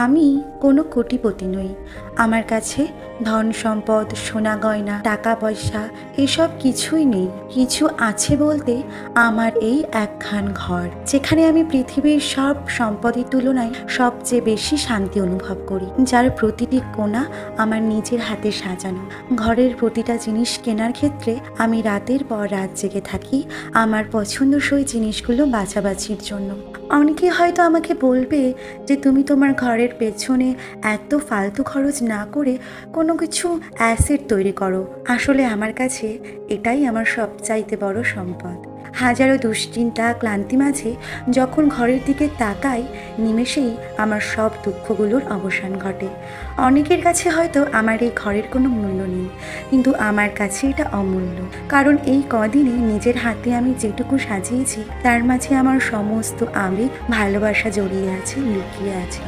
আমি কোনো কোটিপতি নই। আমার কাছে ধন সম্পদ, সোনা গয়না, টাকা পয়সা, এসব কিছুই নেই। কিছু আছে বলতে আমার এই একখান ঘর, যেখানে আমি পৃথিবীর সব সম্পদের তুলনায় সবচেয়ে বেশি শান্তি অনুভব করি, যার প্রতিটি কোণা আমার নিজের হাতে সাজানো। ঘরের প্রতিটা জিনিস কেনার ক্ষেত্রে আমি রাতের পর রাত জেগে থাকি আমার পছন্দসই জিনিসগুলো বাছাবাছির জন্য। অনেকে হয়তো আমাকে বলবে যে, তুমি তোমার ঘরের পেছনে এত ফালতু খরচ না করে কোনো কিছু অ্যাসেট তৈরি করো। আসলে আমার কাছে এটাই আমার সবচাইতে বড় সম্পদ। হাজারো দুশ্চিন্তা, ক্লান্তি মাঝে যখন ঘরের দিকে তাকাই, নিমেষেই আমার সব দুঃখগুলোর অবসান ঘটে। অনেকের কাছে হয়তো আমার এই ঘরের কোনো মূল্য নেই, কিন্তু আমার কাছে এটা অমূল্য। কারণ এই কদিনে নিজের হাতে আমি যেটুকু সাজিয়েছি, তার মাঝে আমার সমস্ত আবেগ, ভালোবাসা জড়িয়ে আছে, লুকিয়ে আছে।